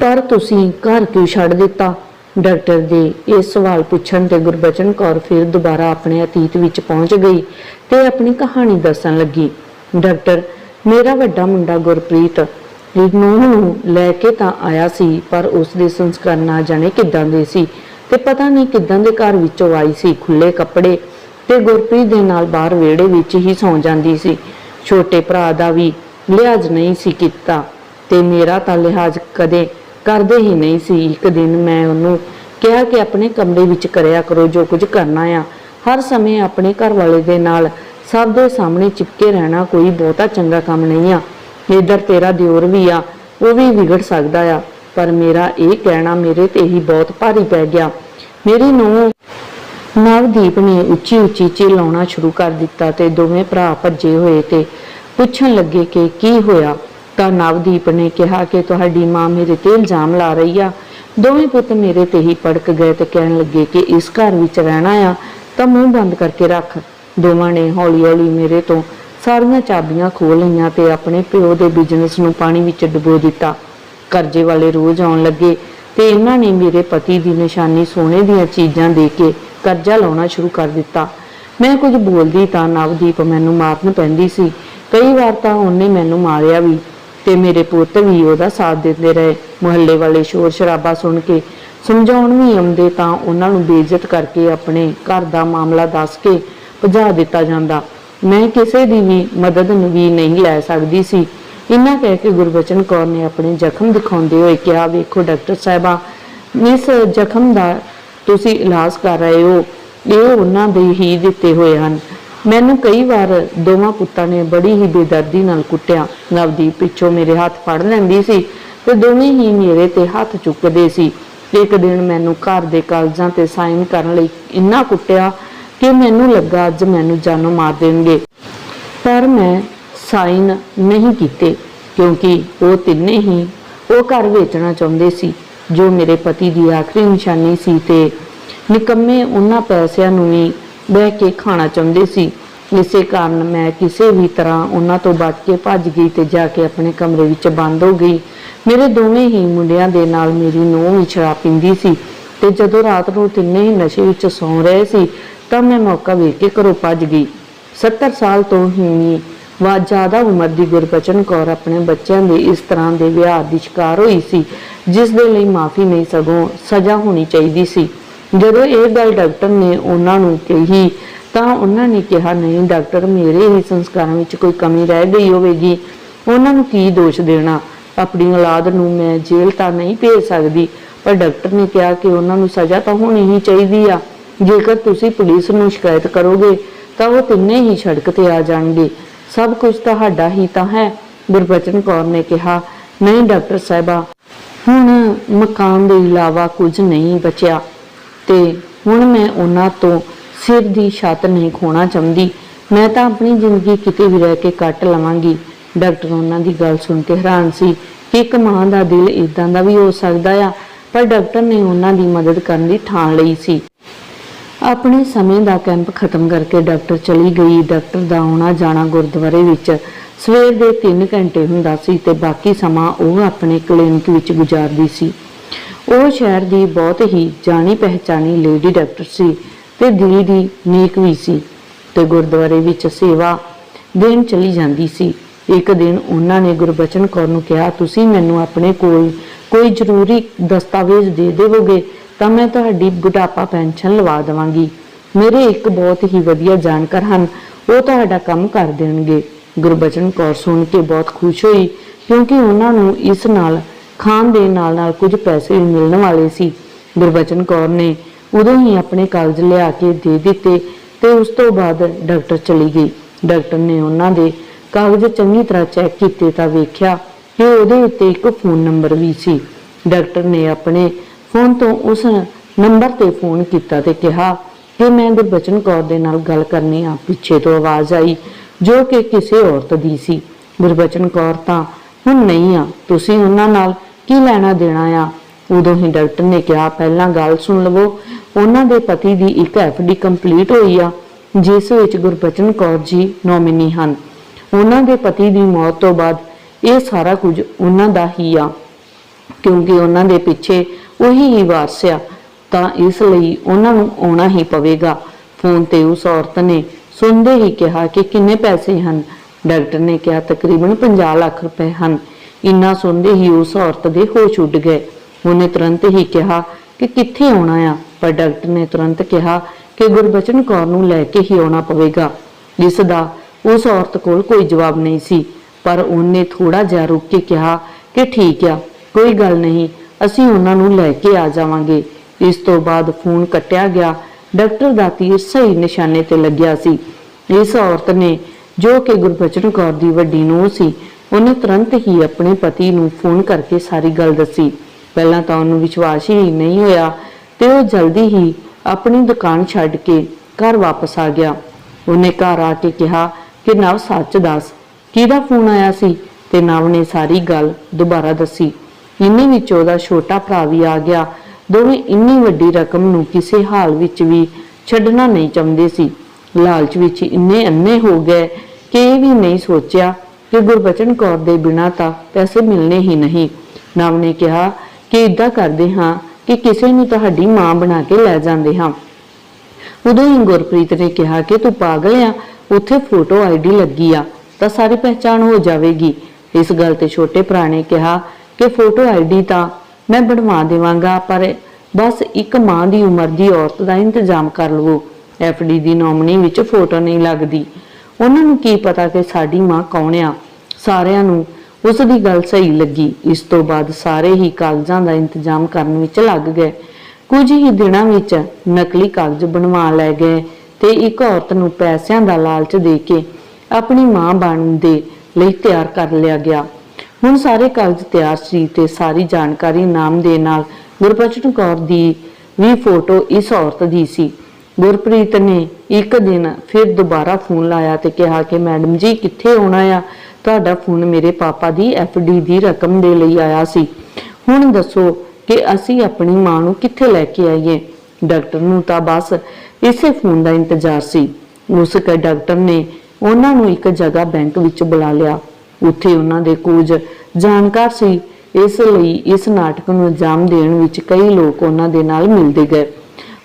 ਪਰ ਤੁਸੀਂ ਘਰ ਕਿਉਂ ਛੱਡ ਦਿੱਤਾ? ਡਾਕਟਰ ਦੇ ਇਸ ਸਵਾਲ ਪੁੱਛਣ ਤੇ ਗੁਰਬਚਨ ਕੌਰ ਫਿਰ ਦੁਬਾਰਾ ਆਪਣੇ ਅਤੀਤ ਵਿੱਚ ਪਹੁੰਚ ਗਈ ਤੇ ਆਪਣੀ ਕਹਾਣੀ ਦੱਸਣ ਲੱਗੀ। ਡਾਕਟਰ, ਮੇਰਾ ਵੱਡਾ ਮੁੰਡਾ ਗੁਰਪ੍ਰੀਤ ਨੂੰ ਲੈ ਕੇ ਤਾਂ ਆਇਆ ਸੀ, ਪਰ ਉਸ ਦੇ ਸੰਸਕਾਰ ਨਾ ਜਾਣੇ ਕਿੱਦਾਂ ਦੇ ਸੀ। ਤੇ ਪਤਾ ਨਹੀਂ ਕਿੱਦਾਂ ਦੇ ਘਰ ਵਿੱਚੋਂ ਆਈ ਸੀ ਖੁੱਲੇ ਕੱਪੜੇ ਤੇ ਗੁਰਪ੍ਰੀਤ ਦੇ ਨਾਲ ਬਾਹਰ ਵਿਹੜੇ ਵਿੱਚ ਹੀ ਸੌਂ ਜਾਂਦੀ ਸੀ। ਛੋਟੇ ਭਰਾ ਦਾ ਵੀ ਲਿਹਾਜ਼ ਨਹੀਂ ਸੀ ਕੀਤਾ ਤੇ ਮੇਰਾ ਤਾਂ ਲਿਹਾਜ਼ ਕਦੇ ਕਰਦੇ ਹੀ ਨਹੀਂ ਸੀ। ਇੱਕ ਦਿਨ ਮੈਂ ਉਹਨੂੰ ਕਿਹਾ ਕਿ ਆਪਣੇ ਕਮਰੇ ਵਿੱਚ ਕਰਿਆ ਕਰੋ, ਜੋ ਕੁਝ ਕਰਨਾ ਆ। ਹਰ ਸਮੇਂ ਆਪਣੇ ਘਰ ਵਾਲੇ ਦੇ ਨਾਲ ਸਭ ਦੇ ਸਾਹਮਣੇ ਚਿਪਕੇ ਰਹਿਣਾ ਕੋਈ ਬਹੁਤਾ ਚੰਗਾ ਕੰਮ ਨਹੀਂ ਆ। ਇਧਰ ਤੇਰਾ ਦਿਓਰ ਵੀ ਆ, ਉਹ ਵੀ ਵਿਗੜ ਸਕਦਾ ਆ। ਪਰ ਮੇਰਾ ਇਹ ਕਹਿਣਾ ਮੇਰੇ ਤੇ ਹੀ ਬਹੁਤ ਭਾਰੀ ਪੈ ਗਿਆ। ਮੇਰੀ ਨੂੰ ਨਵਦੀਪ ਨੇ ਉੱਚੀ ਉੱਚੀ ਚਿਲਾਉਣਾ ਸ਼ੁਰੂ ਕਰ ਦਿੱਤਾ ਤੇ ਦੋਵੇਂ ਭਰਾ ਭੱਜੇ ਹੋਏ ਤੇ ਪੁੱਛਣ ਲੱਗੇ ਕਿ ਕੀ ਹੋਇਆ? ਤਾਂ ਨਵਦੀਪ ਨੇ ਕਿਹਾ ਕਿ ਤੁਹਾਡੀ ਮਾਂ ਮੇਰੇ ਤੇ ਇਲਜ਼ਾਮ ਲਾ ਰਹੀ ਆ। ਦੋਵੇਂ ਪੁੱਤ ਮੇਰੇ ਤੇ ਹੀ ਪੜਕ ਗਏ ਤੇ ਕਹਿਣ ਲੱਗੇ ਕਿ ਇਸ ਘਰ ਵਿੱਚ ਰਹਿਣਾ ਆ, ਤਾਂ ਮੂੰਹ ਬੰਦ ਕਰਕੇ ਰੱਖ। ਦੋਵਾਂ ਨੇ ਹੌਲੀ ਹੌਲੀ ਮੇਰੇ ਤੋਂ ਸਾਰੀਆਂ ਚਾਬੀਆਂ ਖੋਹ ਲਈਆਂ ਤੇ ਆਪਣੇ ਪਿਓ ਦੇ ਬਿਜ਼ਨਸ ਨੂੰ ਪਾਣੀ ਵਿੱਚ ਡੁਬੋ ਦਿੱਤਾ। ਕਰਜ਼ੇ ਵਾਲੇ ਰੋਜ਼ ਆਉਣ ਲੱਗੇ ਤੇ ਇਹਨਾਂ ਨੇ ਮੇਰੇ ਪਤੀ ਦੀ ਨਿਸ਼ਾਨੀ ਸੋਨੇ ਦੀਆਂ ਚੀਜ਼ਾਂ ਦੇ ਕੇ ਕਰਜ਼ਾ ਲਾਉਣਾ ਸ਼ੁਰੂ ਕਰ ਦਿੱਤਾ। ਮੈਂ ਕੁਝ ਬੋਲਦੀ ਤਾਂ ਨਵਦੀਪ ਮੈਨੂੰ ਮਾਰਨ ਪੈਂਦੀ ਸੀ। ਕਈ ਵਾਰ ਤਾਂ ਉਹਨੇ ਮੈਨੂੰ ਮਾਰਿਆ ਵੀ ਤੇ ਮੇਰੇ ਪੁੱਤ ਵੀ ਉਹਦਾ ਸਾਥ ਦਿੰਦੇ ਰਹੇ। ਮੁਹੱਲੇ ਵਾਲੇ ਸ਼ੋਰ ਸ਼ਰਾਬਾ ਸੁਣ ਕੇ ਸਮਝਾਉਣ ਵੀ ਆਉਂਦੇ ਤਾਂ ਉਹਨਾਂ ਨੂੰ ਬੇਇੱਜ਼ਤ ਕਰਕੇ ਆਪਣੇ ਘਰ ਦਾ ਮਾਮਲਾ ਦੱਸ ਕੇ ਭਜਾ ਦਿੱਤਾ ਜਾਂਦਾ। ਮੈਂ ਕਿਸੇ ਦੀ ਵੀ ਮਦਦ ਨੂੰ ਵੀ ਨਹੀਂ ਲੈ ਸਕਦੀ ਸੀ। ਇੰਨਾ ਕਹਿ ਕੇ ਗੁਰਬਚਨ ਕੌਰ ਨੇ ਆਪਣੇ ਜ਼ਖਮ ਦਿਖਾਉਂਦੇ ਹੋਏ ਕਿਹਾ, ਵੇਖੋ ਡਾਕਟਰ ਸਾਹਿਬਾ, ਇਸ ਜ਼ਖਮ ਦਾ ਤੁਸੀਂ ਇਲਾਜ ਕਰ ਰਹੇ ਹੋ। ਇਹ ਉਹਨਾਂ ਦੇ ਹੀ ਦਿੱਤੇ ਹੋਏ ਹਨ। ਮੈਨੂੰ ਕਈ ਵਾਰ ਦੋਵਾਂ ਪੁੱਤਾਂ ਨੇ ਬੜੀ ਹੀ ਬੇਦਰਦੀ ਨਾਲ ਕੁੱਟਿਆ। ਨਵਦੀਪ ਪਿੱਛੋਂ ਮੇਰੇ ਹੱਥ ਫੜ ਲੈਂਦੀ ਸੀ ਤੇ ਦੋਵੇਂ ਹੀ ਮੇਰੇ ਤੇ ਹੱਥ ਚੁੱਕਦੇ ਸੀ। ਇੱਕ ਦਿਨ ਮੈਨੂੰ ਘਰ ਦੇ ਕਾਗਜ਼ਾਂ ਤੇ ਸਾਈਨ ਕਰਨ ਲਈ ਇੰਨਾ ਕੁੱਟਿਆ ਕਿ ਮੈਨੂੰ ਲੱਗਾ ਅੱਜ ਮੈਨੂੰ ਜਾਨੋਂ ਮਾਰ ਦੇਣਗੇ। ਪਰ ਮੈਂ ਸਾਈਨ ਨਹੀਂ ਕੀਤੇ ਕਿਉਂਕਿ ਉਹ ਤਿੰਨੇ ਹੀ ਉਹ ਘਰ ਵੇਚਣਾ ਚਾਹੁੰਦੇ ਸੀ, ਜੋ ਮੇਰੇ ਪਤੀ ਦੀ ਆਖਰੀ ਨਿਸ਼ਾਨੀ ਸੀ ਤੇ ਨਿਕੰਮੇ ਉਹਨਾਂ ਪੈਸਿਆਂ ਨੂੰ ਵੀ ਬਹਿ ਕੇ ਖਾਣਾ ਚਾਹੁੰਦੇ ਸੀ। ਇਸੇ ਕਾਰਨ ਮੈਂ ਕਿਸੇ ਵੀ ਤਰ੍ਹਾਂ ਉਹਨਾਂ ਤੋਂ ਬਚ ਕੇ ਭੱਜ ਗਈ ਤੇ ਜਾ ਕੇ ਆਪਣੇ ਕਮਰੇ ਵਿੱਚ ਬੰਦ ਹੋ ਗਈ। ਮੇਰੇ ਦੋਵੇਂ ਹੀ ਮੁੰਡਿਆਂ ਦੇ ਨਾਲ ਮੇਰੀ ਨੂੰਹ ਵੀ ਸ਼ਰਾਬ ਪੀਂਦੀ ਸੀ ਤੇ ਜਦੋਂ ਰਾਤ ਨੂੰ ਤਿੰਨੇ ਹੀ ਨਸ਼ੇ ਵਿੱਚ ਸੌਂ ਰਹੇ ਸੀ ਤਾਂ ਮੈਂ ਮੌਕਾ ਵੇਖ ਕੇ ਘਰੋਂ ਭੱਜ ਗਈ। 70 ਸਾਲ ਤੋਂ ਹੀ ਵਾ ਜ਼ਿਆਦਾ ਉਮਰ ਦੀ ਗੁਰਬਚਨ ਕੌਰ ਆਪਣੇ ਬੱਚਿਆਂ ਦੇ ਇਸ ਤਰ੍ਹਾਂ ਦੇ ਵਿਆਹ ਦੀ ਸ਼ਿਕਾਰ ਹੋਈ ਸੀ, ਜਿਸ ਦੇ ਲਈ ਮਾਫੀ ਨਹੀਂ ਸਗੋਂ ਸਜ਼ਾ ਹੋਣੀ ਚਾਹੀਦੀ ਸੀ। ਜਦੋਂ ਇਹ ਗੱਲ ਡਾਕਟਰ ਨੇ ਉਹਨਾਂ ਨੂੰ ਕਹੀ, ਤਾਂ ਉਹਨਾਂ ਨੇ ਕਿਹਾ, ਨਹੀਂ ਡਾਕਟਰ, ਮੇਰੇ ਹੀ ਸੰਸਕਾਰਾਂ ਵਿੱਚ ਕੋਈ ਕਮੀ ਰਹਿ ਗਈ ਹੋਵੇਗੀ। ਉਹਨਾਂ ਨੂੰ ਕੀ ਦੋਸ਼ ਦੇਣਾ? ਆਪਣੀ ਔਲਾਦ ਨੂੰ ਮੈਂ ਜੇਲ੍ਹ ਤਾਂ ਨਹੀਂ ਭੇਜ ਸਕਦੀ, ਪਰ ਡਾਕਟਰ ਨੇ ਕਿਹਾ ਕਿ ਉਹਨਾਂ ਨੂੰ ਸਜ਼ਾ ਤਾਂ ਹੋਣੀ ਹੀ ਚਾਹੀਦੀ ਆ। ਜੇਕਰ ਤੁਸੀਂ ਪੁਲਿਸ ਨੂੰ ਸ਼ਿਕਾਇਤ ਕਰੋਗੇ, ਤਾਂ ਉਹ ਤਿੰਨੇ ਹੀ ਸੜਕ ਤੇ ਆ ਜਾਣਗੇ। ਸਭ ਕੁਝ ਤੁਹਾਡਾ ਹੀ ਤਾਂ ਹੈ, ਗੁਰਬਚਨ ਕੌਰ ਨੇ ਕਿਹਾ। ਨਹੀਂ, ਡਾਕਟਰ ਸਾਹਿਬਾ, ਹੁਣ ਮਕਾਨ ਦੇ ਇਲਾਵਾ ਕੁਝ ਨਹੀਂ ਬਚਿਆ। ਤੇ ਹੁਣ ਮੈਂ ਉਹਨਾਂ ਤੋਂ ਸਿਰ ਦੀ ਛੱਤ ਨਹੀਂ ਖੋਣਾ ਚਾਹੁੰਦੀ। ਮੈਂ ਤਾਂ ਆਪਣੀ ਜ਼ਿੰਦਗੀ ਕਿਤੇ ਵੀ ਰਹਿ ਕੇ ਕੱਟ ਲਵਾਂਗੀ। ਡਾਕਟਰ ਉਹਨਾਂ ਦੀ ਗੱਲ ਸੁਣ ਕੇ ਹੈਰਾਨ ਸੀ ਕਿ ਇੱਕ ਮਾਂ ਦਾ ਦਿਲ ਇਦਾਂ ਦਾ ਵੀ ਹੋ ਸਕਦਾ ਆ, ਪਰ ਡਾਕਟਰ ਨੇ ਉਹਨਾਂ ਦੀ ਮਦਦ ਕਰਨ ਦੀ ਠਾਣ ਲਈ ਸੀ। ਆਪਣੇ ਸਮੇਂ ਦਾ ਕੈਂਪ ਖਤਮ ਕਰਕੇ ਡਾਕਟਰ ਚਲੀ ਗਈ। ਡਾਕਟਰ ਦਾ ਆਉਣਾ ਜਾਣਾ ਗੁਰਦੁਆਰੇ ਵਿੱਚ ਸਵੇਰ ਦੇ 3 ਘੰਟੇ ਹੁੰਦਾ ਸੀ ਤੇ ਬਾਕੀ ਸਮਾਂ ਉਹ ਆਪਣੇ ਕਲੀਨਿਕ ਵਿੱਚ ਗੁਜ਼ਾਰਦੀ ਸੀ। ਉਹ ਸ਼ਹਿਰ ਦੀ ਬਹੁਤ ਹੀ ਜਾਣੀ ਪਹਿਚਾਣੀ ਲੇਡੀ ਡਾਕਟਰ ਸੀ ਤੇ ਦਿਲ ਦੀ ਨੇਕ ਵੀ ਸੀ ਤੇ ਗੁਰਦੁਆਰੇ ਵਿੱਚ ਸੇਵਾ ਦੇਣ ਚਲੀ ਜਾਂਦੀ ਸੀ। ਇੱਕ ਦਿਨ ਉਹਨਾਂ ਨੇ ਗੁਰਬਚਨ ਕੌਰ ਨੂੰ ਕਿਹਾ, ਤੁਸੀਂ ਮੈਨੂੰ ਆਪਣੇ ਕੋਲ ਕੋਈ ਜ਼ਰੂਰੀ ਦਸਤਾਵੇਜ਼ ਦੇ ਦੇਵੋਗੇ? ਤਾਂ ਮੈਂ ਤੁਹਾਡੀ ਬੁਢਾਪਾ ਪੈਨਸ਼ਨ ਲਵਾ ਦੇਵਾਂਗੀ। ਮੇਰੇ ਇੱਕ ਬਹੁਤ ਹੀ ਵਧੀਆ ਜਾਣਕਾਰ ਹਨ। ਉਹ ਤੁਹਾਡਾ ਕੰਮ ਕਰ ਦੇਣਗੇ। ਗੁਰਬਚਨ ਕੌਰ ਸੁਣ ਕੇ ਬਹੁਤ ਖੁਸ਼ ਹੋਈ, ਕਿਉਂਕਿ ਉਹਨਾਂ ਨੂੰ ਇਸ ਨਾਲ, ਖਾਣ ਦੇ ਨਾਲ ਨਾਲ ਕੁਝ ਪੈਸੇ ਵੀ ਮਿਲਣ ਵਾਲੇ ਸੀ। ਗੁਰਬਚਨ ਕੌਰ ਨੇ ਉਦੋਂ ਹੀ ਆਪਣੇ ਕਾਗਜ਼ ਲਿਆ ਕੇ ਦੇ ਦਿੱਤੇ ਤੇ ਉਸ ਤੋਂ ਬਾਅਦ ਡਾਕਟਰ ਚਲੀ ਗਈ। ਡਾਕਟਰ ਨੇ ਉਹਨਾਂ ਦੇ ਕਾਗਜ਼ ਚੰਗੀ ਤਰ੍ਹਾਂ ਚੈੱਕ ਕੀਤੇ ਤਾਂ ਵੇਖਿਆ ਕਿ ਉਹਦੇ ਉੱਤੇ ਇੱਕ ਫੋਨ ਨੰਬਰ ਵੀ ਸੀ। ਡਾਕਟਰ ਨੇ ਆਪਣੇ ਫੋਨ ਤੋਂ ਉਸ ਨੰਬਰ ਤੇ ਫੋਨ ਕੀਤਾ ਤੇ ਕਿਹਾ ਕਿ ਮੈਂ ਗੁਰਬਚਨ ਕੌਰ ਦੇ ਨਾਲ ਗੱਲ ਕਰਨੀ ਆ। ਪਿੱਛੇ ਤੋਂ ਆਵਾਜ਼ ਆਈ, ਜੋ ਕਿ ਕਿਸੇ ਔਰਤ ਦੀ ਸੀ। ਗੁਰਬਚਨ ਕੌਰ ਤਾਂ ਹੁਣ ਨਹੀਂ ਆ। ਤੁਸੀਂ ਉਹਨਾਂ ਨਾਲ ਕੀ ਲੈਣਾ ਦੇਣਾ ਆ? ਉਦੋਂ ਹੀ ਡਾਕਟਰ ਨੇ ਕਿਹਾ, ਪਹਿਲਾਂ ਗੱਲ ਸੁਣ ਲਵੋ। ਉਹਨਾਂ ਦੇ ਪਤੀ ਦੀ ਇੱਕ ਐਫਡੀ ਕੰਪਲੀਟ ਹੋਈ ਆ, ਜਿਸ ਵਿੱਚ ਗੁਰਬਚਨ ਕੌਰ ਜੀ ਨੋਮਿਨੀ ਹਨ। ਉਹਨਾਂ ਦੇ ਪਤੀ ਦੀ ਮੌਤ ਤੋਂ ਬਾਅਦ ਇਹ ਸਾਰਾ ਕੁਝ ਉਹਨਾਂ ਦਾ ਹੀ ਆ, ਕਿਉਂਕਿ ਉਹਨਾਂ ਦੇ ਪਿੱਛੇ ਉਹੀ ਹੀ ਵਾਰਸ ਤਾਂ ਇਸ ਲਈ ਉਹਨਾਂ ਨੂੰ ਆਉਣਾ ਹੀ ਪਵੇਗਾ। ਫੋਨ ਤੇ ਉਸ ਔਰਤ ਨੇ ਸੁਣਦੇ ਹੀ ਕਿਹਾ ਕਿ ਕਿੰਨੇ ਪੈਸੇ ਹਨ। ਡਾਕਟਰ ਨੇ ਕਿਹਾ, ਤਕਰੀਬਨ 50 ਲੱਖ ਰੁਪਏ ਹਨ। ਇੰਨਾ ਸੁਣਦੇ ਹੀ ਉਸ ਔਰਤ ਦੇ ਹੋਸ਼ ਉੱਡ ਗਏ। ਉਹਨੇ ਤੁਰੰਤ ਹੀ ਕਿਹਾ ਕਿ ਕਿੱਥੇ ਆਉਣਾ ਆ? ਪਰ ਡਾਕਟਰ ਨੇ ਤੁਰੰਤ ਕਿਹਾ ਕਿ ਗੁਰਬਚਨ ਕੌਰ ਨੂੰ ਲੈ ਕੇ ਹੀ ਆਉਣਾ ਪਵੇਗਾ। ਇਸ ਦਾ ਉਸ ਔਰਤ ਕੋਲ ਕੋਈ ਜਵਾਬ ਨਹੀਂ ਸੀ। ਪਰ ਉਹਨੇ ਥੋੜਾ ਜਿਹਾ ਰੁਕ ਕੇ ਕਿਹਾ ਕਿ ਠੀਕ ਆ, ਕੋਈ ਗੱਲ ਨਹੀਂ। ਅਸੀਂ ਉਹਨਾਂ ਨੂੰ ਲੈ ਕੇ ਆ ਜਾਵਾਂਗੇ। ਇਸ ਤੋਂ ਬਾਅਦ ਫੋਨ ਕੱਟਿਆ ਗਿਆ। ਡਾਕਟਰ ਦਾ ਤੀਰ ਸਹੀ ਨਿਸ਼ਾਨੇ ਤੇ ਲੱਗਿਆ ਸੀ। ਇਸ ਔਰਤ ਨੇ ਜੋ ਕਿ ਗੁਰਬਚਨ ਕੌਰ ਦੀ ਵੱਡੀ ਨੂੰਹ ਸੀ, ਉਹਨੇ ਤੁਰੰਤ ਹੀ ਆਪਣੇ ਪਤੀ ਨੂੰ ਫੋਨ ਕਰਕੇ ਸਾਰੀ ਗੱਲ ਦੱਸੀ। ਪਹਿਲਾਂ ਤਾਂ ਉਹਨੂੰ ਵਿਸ਼ਵਾਸ ਹੀ ਨਹੀਂ ਹੋਇਆ ਤੇ ਉਹ ਜਲਦੀ ਹੀ ਆਪਣੀ ਦੁਕਾਨ ਛੱਡ ਕੇ ਘਰ ਵਾਪਸ ਆ ਗਿਆ। ਉਹਨੇ ਘਰ ਆ ਕੇ ਕਿਹਾ ਕਿ ਨਵ ਸੱਚ ਦੱਸ ਕਿਹਦਾ ਫੋਨ ਆਇਆ ਸੀ? ਤੇ ਨਵ ਨੇ ਸਾਰੀ ਗੱਲ ਦੁਬਾਰਾ ਦੱਸੀ। ਇੰਨੇ ਵਿੱਚ ਉਹਦਾ ਛੋਟਾ ਭਰਾ ਵੀ ਆ ਗਿਆ, ਦੋਵੇਂ ਇੰਨੀ ਵੱਡੀ ਰਕਮ ਨੂੰ ਕਿਸੇ ਹਾਲ ਵਿੱਚ ਵੀ ਛੱਡਣਾ ਨਹੀਂ ਚਾਹੁੰਦੇ ਸੀ। ਲਾਲਚ ਵਿੱਚ ਇੰਨੇ ਅੰਨੇ ਹੋ ਗਏ ਕਿ ਇਹ ਵੀ ਨਹੀਂ ਸੋਚਿਆ ਕਿ ਗੁਰਬਚਨ ਕੌਰ ਦੇ ਬਿਨਾਂ ਤਾਂ ਪੈਸੇ ਮਿਲਣੇ ਹੀ ਨਹੀਂ। ਨਵ ਨੇ ਕਿਹਾ ਕਿ ਇਦਾਂ ਕਰਦੇ ਹਾਂ ਕਿ ਕਿਸੇ ਨੂੰ ਤੁਹਾਡੀ ਮਾਂ ਬਣਾ ਕੇ ਲੈ ਜਾਂਦੇ ਹਾਂ। ਉਦੋਂ ਹੀ ਗੁਰਪ੍ਰੀਤ ਨੇ ਕਿਹਾ ਕਿ ਤੂੰ ਪਾਗਲ ਆ, ਉੱਥੇ ਫੋਟੋ ਆਈਡੀ ਲੱਗੀ ਆ, ਤਾਂ ਸਾਰੀ ਪਹਿਚਾਣ ਹੋ ਜਾਵੇਗੀ। ਇਸ ਗੱਲ ਤੇ ਛੋਟੇ ਭਰਾ ਨੇ ਕਿਹਾ ਕਿ ਫੋਟੋ ਆਈਡੀ ਤਾਂ ਮੈਂ ਬਣਵਾ ਦੇਵਾਂਗਾ, ਪਰ ਬਸ ਇੱਕ ਮਾਂ ਦੀ ਉਮਰ ਦੀ ਔਰਤ ਦਾ ਇੰਤਜ਼ਾਮ ਕਰ ਲਵੋ। ਐਫਡੀ ਦੀ ਨੋਮਨੀ ਵਿੱਚ ਫੋਟੋ ਨਹੀਂ ਲੱਗਦੀ। ਉਹਨਾਂ ਨੂੰ ਕੀ ਪਤਾ ਕਿ ਸਾਡੀ ਮਾਂ ਕੌਣ ਆ? ਸਾਰਿਆਂ ਨੂੰ ਉਸ ਦੀ ਗੱਲ ਸਹੀ ਲੱਗੀ। ਇਸ ਤੋਂ ਬਾਅਦ ਸਾਰੇ ਹੀ ਕਾਗਜ਼ਾਂ ਦਾ ਇੰਤਜ਼ਾਮ ਕਰਨ ਵਿੱਚ ਲੱਗ ਗਏ। ਕੁਝ ਹੀ ਦਿਨਾਂ ਵਿੱਚ ਨਕਲੀ ਕਾਗਜ਼ ਬਣਵਾ ਲੈ ਗਏ ਤੇ ਇੱਕ ਔਰਤ ਨੂੰ ਪੈਸਿਆਂ ਦਾ ਲਾਲਚ ਦੇ ਕੇ ਆਪਣੀ ਮਾਂ ਬਣਨ ਦੇ ਲਈ ਤਿਆਰ ਕਰ ਲਿਆ ਗਿਆ। ਹੁਣ ਸਾਰੇ ਕਾਗਜ਼ ਤਿਆਰ ਸੀ ਤੇ ਸਾਰੀ ਜਾਣਕਾਰੀ ਨਾਮ ਦੇ ਨਾਲ ਗੁਰਬਚਨ ਕੌਰ ਦੀ ਵੀ ਫੋਟੋ ਇਸ ਔਰਤ ਦੀ ਸੀ। ਗੁਰਪ੍ਰੀਤ ਨੇ ਇੱਕ ਦਿਨ ਫਿਰ ਦੁਬਾਰਾ ਫੋਨ ਲਾਇਆ ਤੇ ਕਿਹਾ ਕਿ, ਮੈਡਮ ਜੀ, ਕਿੱਥੇ ਆਉਣਾ ਆ? ਤੁਹਾਡਾ ਫੋਨ ਮੇਰੇ ਪਾਪਾ ਦੀ ਡੀ ਦੀ ਰਕਮ ਦੇ ਲਈ ਆਇਆ ਸੀ। ਹੁਣ ਦੱਸੋ ਕਿ ਅਸੀਂ ਆਪਣੀ ਮਾਂ ਨੂੰ ਕਿੱਥੇ ਲੈ ਕੇ ਆਈਏ? ਡਾਕਟਰ ਨੂੰ ਤਾਂ ਬਸ ਇਸੇ ਫੋਨ ਦਾ ਇੰਤਜ਼ਾਰ ਸੀ। ਉਸ ਡਾਕਟਰ ਨੇ ਉਹਨਾਂ ਨੂੰ ਇੱਕ ਜਗ੍ਹਾ ਬੈਂਕ ਵਿੱਚ ਬੁਲਾ ਲਿਆ। ਉੱਥੇ ਉਹਨਾਂ ਦੇ ਕੁਝ ਜਾਣਕਾਰ ਸੀ। ਇਸ ਲਈ ਇਸ ਨਾਟਕ ਨੂੰ ਅੰਜਾਮ ਦੇਣ ਵਿੱਚ ਕਈ ਲੋਕ ਉਹਨਾਂ ਦੇ ਨਾਲ ਮਿਲਦੇ ਗਏ।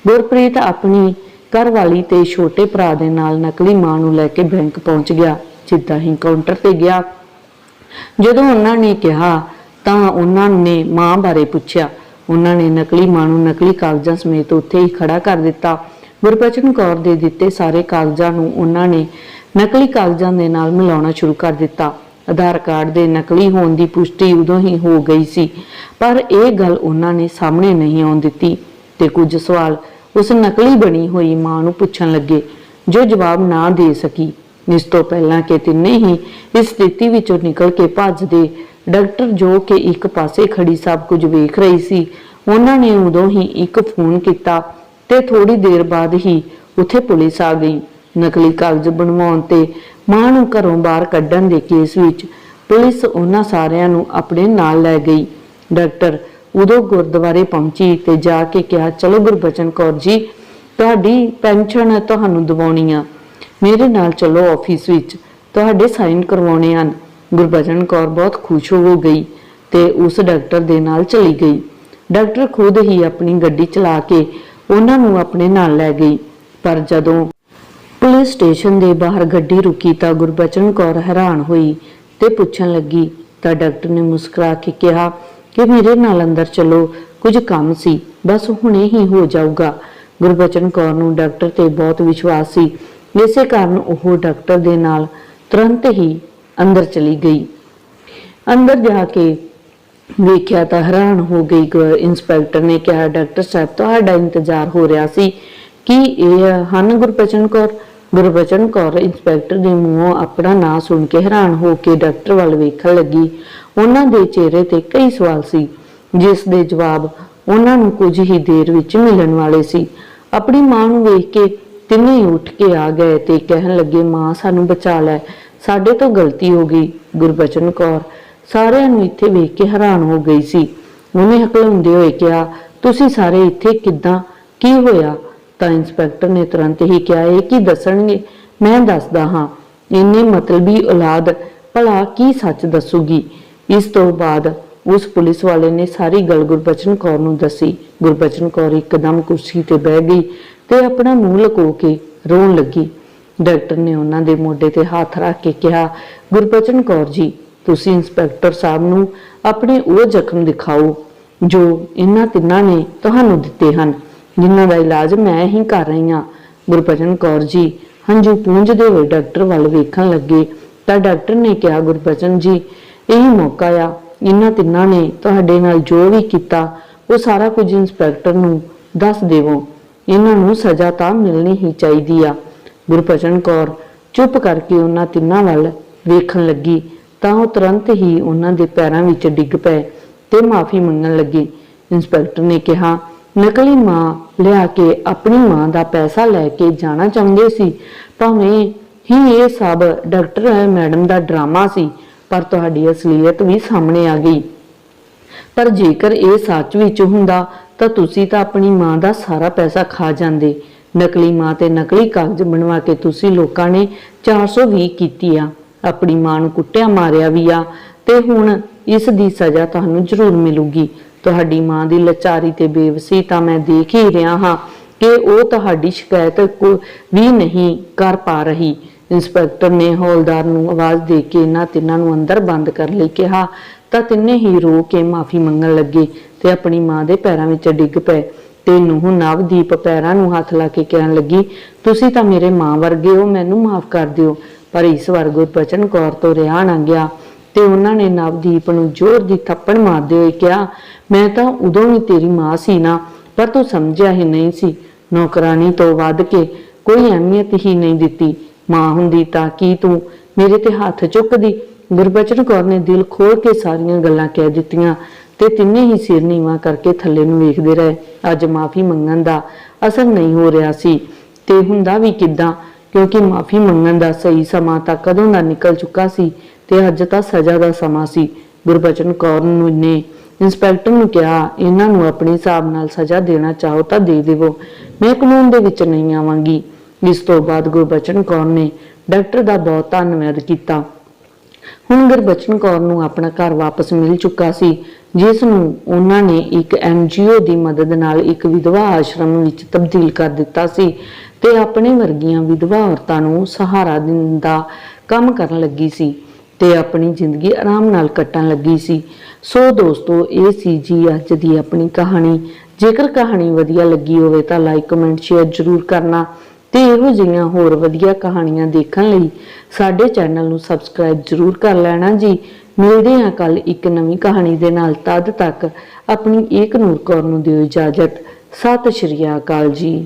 ਗੁਰਪ੍ਰੀਤ ਆਪਣੀ ਘਰਵਾਲੀ ਤੇ ਛੋਟੇ ਭਰਾ ਦੇ ਨਾਲ ਨਕਲੀ ਮਾਂ ਨੂੰ ਲੈ ਕੇ ਬੈਂਕ ਪਹੁੰਚ ਗਿਆ, ਜਿੱਦਾਂ ਹੀ ਕਾਊਂਟਰ ਤੇ ਗਿਆ। ਜਦੋਂ ਉਹਨਾਂ ਨੇ ਕਿਹਾ, ਤਾਂ ਉਹਨਾਂ ਨੇ ਮਾਂ ਬਾਰੇ ਪੁੱਛਿਆ। ਉਹਨਾਂ ਨੇ ਨਕਲੀ ਮਾਂ ਨੂੰ ਨਕਲੀ ਕਾਗਜ਼ਾਂ ਸਮੇਤ ਉੱਥੇ ਹੀ ਖੜਾ ਕਰ ਦਿੱਤਾ। ਗੁਰਬਚਨ ਕੌਰ ਦੇ ਦਿੱਤੇ ਸਾਰੇ ਕਾਗਜ਼ਾਂ ਨੂੰ ਉਹਨਾਂ ਨੇ ਨਕਲੀ ਕਾਗਜ਼ਾਂ ਦੇ ਨਾਲ ਮਿਲਾਉਣਾ ਸ਼ੁਰੂ ਕਰ ਦਿੱਤਾ। ਆਧਾਰ ਕਾਰਡ ਦੇ ਨਕਲੀ ਹੋਣ ਦੀ ਪੁਸ਼ਟੀ ਉਦੋਂ ਹੀ ਹੋ ਗਈ ਸੀ। ਪਰ ਇਹ ਗੱਲ ਉਹਨਾਂ ਨੇ ਸਾਹਮਣੇ ਨਹੀਂ ਆਉਣ ਦਿੱਤੀ ਤੇ ਕੁਝ ਸਵਾਲ ਉਸ ਨਕਲੀ ਬਣੀ ਹੋਈ ਮਾਂ ਨੂੰ ਪੁੱਛਣ ਲੱਗੇ, ਜੋ ਜਵਾਬ ਨਾ ਦੇ ਸਕੀ। ਇਸ ਤੋਂ ਪਹਿਲਾਂ ਕਿ ਤਿੰਨੇ ਹੀ ਇਸ ਸਥਿਤੀ ਵਿੱਚੋਂ ਨਿਕਲ ਕੇ ਭੱਜਦੇ, ਡਾਕਟਰ ਜੋ ਕਿ ਇੱਕ ਪਾਸੇ ਖੜੀ ਸਭ ਕੁਝ ਵੇਖ ਰਹੀ ਸੀ, ਉਹਨਾਂ ਨੇ ਉਦੋਂ ਹੀ ਇੱਕ ਫੋਨ ਕੀਤਾ ਤੇ ਥੋੜੀ ਦੇਰ ਬਾਅਦ ਹੀ ਉੱਥੇ ਪੁਲਿਸ ਆ ਗਈ। ਨਕਲੀ ਕਾਗਜ਼ ਬਣਵਾਉਣ ਤੇ ਮਾਂ ਨੂੰ ਘਰੋਂ ਬਾਹਰ ਕੱਢਣ ਦੇ ਕੇਸ ਵਿੱਚ ਪੁਲਿਸ ਉਹਨਾਂ ਸਾਰਿਆਂ ਨੂੰ ਆਪਣੇ ਨਾਲ ਲੈ ਗਈ। ਡਾਕਟਰ ਉਦੋਂ ਗੁਰਦੁਆਰੇ ਪਹੁੰਚੀ ਤੇ ਜਾ ਕੇ ਕਿਹਾ, ਚਲੋ ਗੁਰਬਚਨ ਕੌਰ ਜੀ, ਤੁਹਾਡੀ ਪੈਨਸ਼ਨ ਤੁਹਾਨੂੰ ਦਿਵਾਉਣੀ ਆ। ਮੇਰੇ ਨਾਲ ਚਲੋ ਆਫਿਸ ਵਿੱਚ, ਤੁਹਾਡੇ ਸਾਈਨ ਕਰਵਾਉਣੇ ਹਨ। ਗੁਰਬਚਨ ਕੌਰ ਬਹੁਤ ਖੁਸ਼ ਹੋ ਗਈ ਤੇ ਉਸ ਡਾਕਟਰ ਦੇ ਨਾਲ ਚਲੀ ਗਈ। ਡਾਕਟਰ ਖੁਦ ਹੀ ਆਪਣੀ ਗੱਡੀ ਚਲਾ ਕੇ ਉਹਨਾਂ ਨੂੰ ਆਪਣੇ ਨਾਲ ਲੈ ਗਈ। ਪਰ ਜਦੋਂ ਪੁਲਿਸ ਸਟੇਸ਼ਨ ਦੇ ਬਾਹਰ ਗੱਡੀ ਰੁਕੀ ਤਾਂ ਗੁਰਬਚਨ ਕੌਰ ਹੈਰਾਨ ਹੋਈ ਤੇ ਪੁੱਛਣ ਲੱਗੀ, ਤਾਂ ਡਾਕਟਰ ਨੇ ਮੁਸਕਰਾ ਕੇ ਕਿਹਾ ਕਿ ਮੇਰੇ ਨਾਲ ਅੰਦਰ ਚਲੋ, ਕੁਝ ਕੰਮ ਸੀ, ਬਸ ਹੁਣੇ ਹੀ ਹੋ ਜਾਊਗਾ। ਗੁਰਬਚਨ ਕੌਰ ਨੂੰ ਡਾਕਟਰ ਤੇ ਬਹੁਤ ਵਿਸ਼ਵਾਸ ਸੀ। ਇਸੇ ਕਾਰਨ ਉਹ ਡਾਕਟਰ ਦੇ ਨਾਲ ਤੁਰੰਤ ਹੀ ਅੰਦਰ ਚਲੀ ਗਈ। ਅੰਦਰ ਜਾ ਕੇ ਵੇਖਿਆ ਤਾਂ ਹੈਰਾਨ ਹੋ ਗਈ ਗ- ਇੰਸਪੈਕਟਰ ਨੇ ਕਿਹਾ, ਡਾਕਟਰ ਸਾਹਿਬ, ਤੁਹਾਡਾ ਇੰਤਜ਼ਾਰ ਹੋ ਰਿਹਾ ਸੀ ਕਿ ਇਹ ਹਨ ਗੁਰਬਚਨ ਕੌਰ? ਗੁਰਬਚਨ ਕੌਰ ਇੰਸਪੈਕਟਰ ਦੇ ਮੂੰਹੋਂ ਆਪਣਾ ਨਾਂ ਸੁਣ ਕੇ ਹੈਰਾਨ ਹੋ ਕੇ ਡਾਕਟਰ ਵੱਲ ਵੇਖਣ ਲੱਗੀ। ਉਹਨਾਂ ਦੇ ਚਿਹਰੇ ਤੇ ਕਈ ਸਵਾਲ ਸੀ, ਜਿਸ ਦੇ ਜਵਾਬ ਉਹਨਾਂ ਨੂੰ ਕੁਝ ਹੀ ਦੇਰ ਵਿੱਚ ਮਿਲਣ ਵਾਲੇ ਸੀ। ਆਪਣੀ ਮਾਂ ਨੂੰ ਵੇਖ ਕੇ ਤਿੰਨੇ ਉੱਠ ਕੇ ਆ ਗਏ ਤੇ ਕਹਿਣ ਲੱਗੇ, ਮਾਂ, ਸਾਨੂੰ ਬਚਾ ਲੈ, ਸਾਡੇ ਤੋਂ ਗਲਤੀ ਹੋ ਗਈ। ਗੁਰਬਚਨ ਕੌਰ ਸਾਰਿਆਂ ਨੂੰ ਇੱਥੇ ਵੇਖ ਕੇ ਹੈਰਾਨ ਹੋ ਗਈ ਸੀ। ਉਹਨੇ ਹਕਲਾਉਂਦੇ ਹੋਏ ਕਿਹਾ, ਤੁਸੀਂ ਸਾਰੇ ਇੱਥੇ ਕਿੱਦਾਂ? ਕੀ ਹੋਇਆ? ਤਾਂ ਇੰਸਪੈਕਟਰ ਨੇ ਤੁਰੰਤ ਹੀ ਕਿਹਾ, ਇਹ ਕੀ ਦੱਸਣਗੇ? ਮੈਂ ਦੱਸਦਾ ਹਾਂ। ਇੰਨੇ ਮਤਲਬੀ ਔਲਾਦ, ਭਲਾ ਕੀ ਸੱਚ ਦੱਸੂਗੀ? ਇਸ ਤੋਂ ਬਾਅਦ ਉਸ ਪੁਲਿਸ ਵਾਲੇ ਨੇ ਸਾਰੀ ਗੱਲ ਗੁਰਬਚਨ ਕੌਰ ਨੂੰ ਦੱਸੀ। ਗੁਰਬਚਨ ਕੌਰ ਇੱਕਦਮ ਕੁਰਸੀ ਤੇ ਬਹਿ ਗਈ ਤੇ ਆਪਣਾ ਮੂੰਹ ਲਕੋ ਕੇ ਰੋਣ ਲੱਗੀ। ਡਾਕਟਰ ਨੇ ਉਹਨਾਂ ਦੇ ਮੋਢੇ ਤੇ ਹੱਥ ਰੱਖ ਕੇ ਕਿਹਾ, ਗੁਰਬਚਨ ਕੌਰ ਜੀ, ਤੁਸੀਂ ਇੰਸਪੈਕਟਰ ਸਾਹਿਬ ਨੂੰ ਆਪਣੇ ਉਹ ਜ਼ਖਮ ਦਿਖਾਓ ਜੋ ਇਹਨਾਂ ਤਿੰਨਾਂ ਨੇ ਤੁਹਾਨੂੰ ਦਿੱਤੇ ਹਨ। ਜਿਨ੍ਹਾਂ ਦਾ ਇਲਾਜ ਮੈਂ ਹੀ ਕਰ ਰਹੀ ਹਾਂ। ਗੁਰਬਚਨ ਕੌਰ ਜੀ, ਹੰਝੂ ਪੂੰਝਦੇ ਹੋਏ ਡਾਕਟਰ ਵੱਲ ਵੇਖਣ ਲੱਗੇ ਤਾਂ ਡਾਕਟਰ ਨੇ ਕਿਹਾ ਗੁਰਬਚਨ ਜੀ, ਇਹੀ ਮੌਕਾ ਆ। ਇਹਨਾਂ ਤਿੰਨਾਂ ਨੇ ਤੁਹਾਡੇ ਨਾਲ ਜੋ ਵੀ ਕੀਤਾ, ਉਹ ਸਾਰਾ ਕੁਝ ਇੰਸਪੈਕਟਰ ਨੂੰ ਦੱਸ ਦੇਵੋ। ਇਹਨਾਂ ਨੂੰ ਸਜ਼ਾ ਤਾਂ ਮਿਲਣੀ ਹੀ ਚਾਹੀਦੀ ਆ। ਗੁਰਬਚਨ ਕੌਰ ਚੁੱਪ ਕਰਕੇ ਉਹਨਾਂ ਤਿੰਨਾਂ ਵੱਲ ਵੇਖਣ ਲੱਗੀ ਤਾਂ ਉਹ ਤੁਰੰਤ ਹੀ ਉਹਨਾਂ ਦੇ ਪੈਰਾਂ ਵਿੱਚ ਡਿੱਗ ਪਏ ਤੇ ਮਾਫੀ ਮੰਗਣ ਲੱਗੀ। ਇੰਸਪੈਕਟਰ ਨੇ ਕਿਹਾ ਨਕਲੀ ਮਾਂ ਲਿਆ ਕੇ ਆਪਣੀ ਮਾਂ ਦਾ ਪੈਸਾ ਲੈ ਕੇ ਜਾਣਾ ਚਾਹੁੰਦੇ ਸੀ। ਭਾਵੇਂ ਹੀ ਇਹ ਸਭ ਡਾਕਟਰ ਮੈਡਮ ਦਾ ਡਰਾਮਾ ਸੀ, ਪਰ ਤੁਹਾਡੀ ਅਸਲੀਅਤ ਵੀ ਸਾਹਮਣੇ ਆ ਗਈ। ਪਰ ਜੇਕਰ ਇਹ ਸੱਚ ਵਿੱਚ ਹੁੰਦਾ, ਤਾਂ ਤੁਸੀਂ ਤਾਂ ਆਪਣੀ ਮਾਂ ਦਾ ਸਾਰਾ ਪੈਸਾ ਖਾ ਜਾਂਦੇ। ਨਕਲੀ ਮਾਂ ਤੇ ਨਕਲੀ ਕਾਗਜ਼ ਬਣਵਾ ਕੇ ਤੁਸੀਂ ਲੋਕਾਂ ਨੇ 420 ਕੀਤੀ ਆ। ਆਪਣੀ ਮਾਂ ਨੂੰ ਕੁੱਟਿਆ, ਮਾਰਿਆ ਵੀ ਆ, ਤੇ ਹੁਣ ਇਸ ਦੀ ਸਜ਼ਾ ਤੁਹਾਨੂੰ ਜ਼ਰੂਰ ਮਿਲੂਗੀ। ਤੁਹਾਡੀ ਮਾਂ ਦੀ ਲਾਚਾਰੀ ਤੇ ਬੇਵਸੀ ਤਾਂ ਮੈਂ ਦੇਖ ਹੀ ਰਿਹਾ ਹਾਂ ਕਿ ਉਹ ਤੁਹਾਡੀ ਸ਼ਿਕਾਇਤ ਕੋ ਵੀ ਨਹੀਂ ਕਰ ਪਾ ਰਹੀ। ਇੰਸਪੈਕਟਰ ਨੇ ਹੌਲਦਾਰ ਨੂੰ ਆਵਾਜ਼ ਦੇ ਕੇ ਇਹਨਾਂ ਤਿੰਨਾਂ ਨੂੰ ਅੰਦਰ ਬੰਦ ਕਰਨ ਲਈ ਕਿਹਾ, ਤਾਂ ਤਿੰਨੇ ਹੀ ਰੋ ਕੇ ਮਾਫੀ ਮੰਗਣ ਲੱਗੇ ਤੇ ਆਪਣੀ ਮਾਂ ਦੇ ਪੈਰਾਂ ਵਿੱਚ ਡਿੱਗ ਪਏ ਤੇ ਨੂੰਹ ਨਵਦੀਪ ਪੈਰਾਂ ਨੂੰ ਹੱਥ ਲਾ ਕੇ ਕਹਿਣ ਲੱਗੀ, ਤੁਸੀਂ ਤਾਂ ਮੇਰੇ ਮਾਂ ਵਰਗੇ ਹੋ, ਮੈਨੂੰ ਮਾਫ ਕਰ ਦਿਓ, ਪਰ ਇਸ ਵਾਰ ਗੁਰਬਚਨ ਕੌਰ ਤੋਂ ਰਿਹਾ ਨਾ ਗਿਆ। ਤੇ ਉਹਨਾਂ ਨੇ ਨਵਦੀਪ ਨੂੰ ਜ਼ੋਰ ਦੀ ਥੱਪੜ ਮਾਰਦੇ ਹੋਏ ਕਿਹਾ, ਮੈਂ ਤਾਂ ਉਦੋਂ ਵੀ ਤੇਰੀ ਮਾਂ ਸੀ ਨਾ, ਪਰ ਤੂੰ ਸਮਝਿਆ ਹੀ ਨਹੀਂ ਸੀ। ਨੌਕਰਾਨੀ ਤੋਂ ਵੱਧ ਕੇ ਕੋਈ ਅਹਿਮੀਅਤ ਹੀ ਨਹੀਂ ਦਿੱਤੀ। ਮਾਂ ਹੁੰਦੀ ਤਾਂ ਕੀ ਤੂੰ ਮੇਰੇ ਤੇ ਹੱਥ ਚੁੱਕਦੀ? ਗੁਰਬਚਨ ਕੌਰ ਨੇ ਦਿਲ ਖੋਲ ਕੇ ਸਾਰੀਆਂ ਗੱਲਾਂ ਕਹਿ ਦਿੱਤੀਆਂ ਤੇ ਤਿੰਨੇ ਹੀ ਸਿਰ ਨੀਵਾਂ ਕਰਕੇ ਥੱਲੇ ਨੂੰ ਵੇਖਦੇ ਰਹੇ। ਅੱਜ ਮਾਫੀ ਮੰਗਣ ਦਾ ਅਸਰ ਨਹੀਂ ਹੋ ਰਿਹਾ ਸੀ। ਤੇ ਹੁੰਦਾ ਵੀ ਕਿੱਦਾਂ? ਕਿਉਂਕਿ ਮਾਫੀ ਮੰਗਣ ਦਾ ਸਹੀ ਸਮਾਂ ਤਾਂ ਕਦੋਂ ਦਾ ਨਿਕਲ ਚੁੱਕਾ ਸੀ? ਤੇ ਅੱਜ ਤਾਂ ਸਜ਼ਾ ਦਾ ਸਮਾਂ ਸੀ। ਗੁਰਬਚਨ ਕੌਰ ਨੂੰ ਨੇ ਇੰਸਪੈਕਟਰ ਨੂੰ ਕਿਹਾ, ਇਹਨਾਂ ਨੂੰ ਆਪਣੇ ਹਿਸਾਬ ਨਾਲ ਸਜ਼ਾ ਦੇਣਾ ਚਾਹੋ ਤਾਂ ਦੇ ਦੇਵੋ। ਮੈਂ ਕਾਨੂੰਨ ਦੇ ਵਿੱਚ ਨਹੀਂ ਆਵਾਂਗੀ। ਇਸ ਤੋਂ ਬਾਅਦ ਗੁਰਬਚਨ ਕੌਰ ਨੇ ਡਾਕਟਰ ਦਾ ਬਹੁਤ ਧੰਨਵਾਦ ਕੀਤਾ। ਹੁਣ ਗੁਰਬਚਨ ਕੌਰ ਨੂੰ ਆਪਣਾ ਘਰ ਵਾਪਸ ਮਿਲ ਚੁੱਕਾ ਸੀ, ਜਿਸ ਨੂੰ ਉਹਨਾਂ ਨੇ ਇੱਕ ਐਨਜੀਓ ਦੀ ਮਦਦ ਨਾਲ ਇੱਕ ਵਿਧਵਾ ਆਸ਼ਰਮ ਵਿੱਚ ਤਬਦੀਲ ਕਰ ਦਿੱਤਾ ਸੀ ਤੇ ਆਪਣੇ ਵਰਗੀਆਂ ਵਿਧਵਾ ਔਰਤਾਂ ਨੂੰ ਸਹਾਰਾ ਦੇਣ ਦਾ ਕੰਮ ਕਰਨ ਲੱਗੀ ਸੀ। ਤੇ ਆਪਣੀ ਜ਼ਿੰਦਗੀ ਆਰਾਮ ਨਾਲ ਕੱਟਣ ਲੱਗੀ ਸੀ। ਸੋ ਦੋਸਤੋ, ਇਹ ਸੀ ਜੀ ਅੱਜ ਦੀ ਆਪਣੀ ਕਹਾਣੀ। ਜੇਕਰ ਕਹਾਣੀ ਵਧੀਆ ਲੱਗੀ ਹੋਵੇ ਤਾਂ ਲਾਈਕ ਕਮੈਂਟ ਸ਼ੇਅਰ ਜ਼ਰੂਰ ਕਰਨਾ ਤੇ ਇਹੋ ਜਿਹੀਆਂ ਹੋਰ ਵਧੀਆ ਕਹਾਣੀਆਂ ਦੇਖਣ ਲਈ ਸਾਡੇ ਚੈਨਲ ਨੂੰ ਸਬਸਕ੍ਰਾਈਬ ਜ਼ਰੂਰ ਕਰ ਲੈਣਾ ਜੀ। ਮਿਲਦੇ ਹਾਂ ਕੱਲ ਇੱਕ ਨਵੀਂ ਕਹਾਣੀ ਦੇ ਨਾਲ। ਤਦ ਤੱਕ ਆਪਣੀ ਏਕ ਨੂਰ ਕੌਰ ਨੂੰ ਦਿਓ ਇਜਾਜ਼ਤ। ਸਤਿ ਸ਼੍ਰੀ ਅਕਾਲ ਜੀ।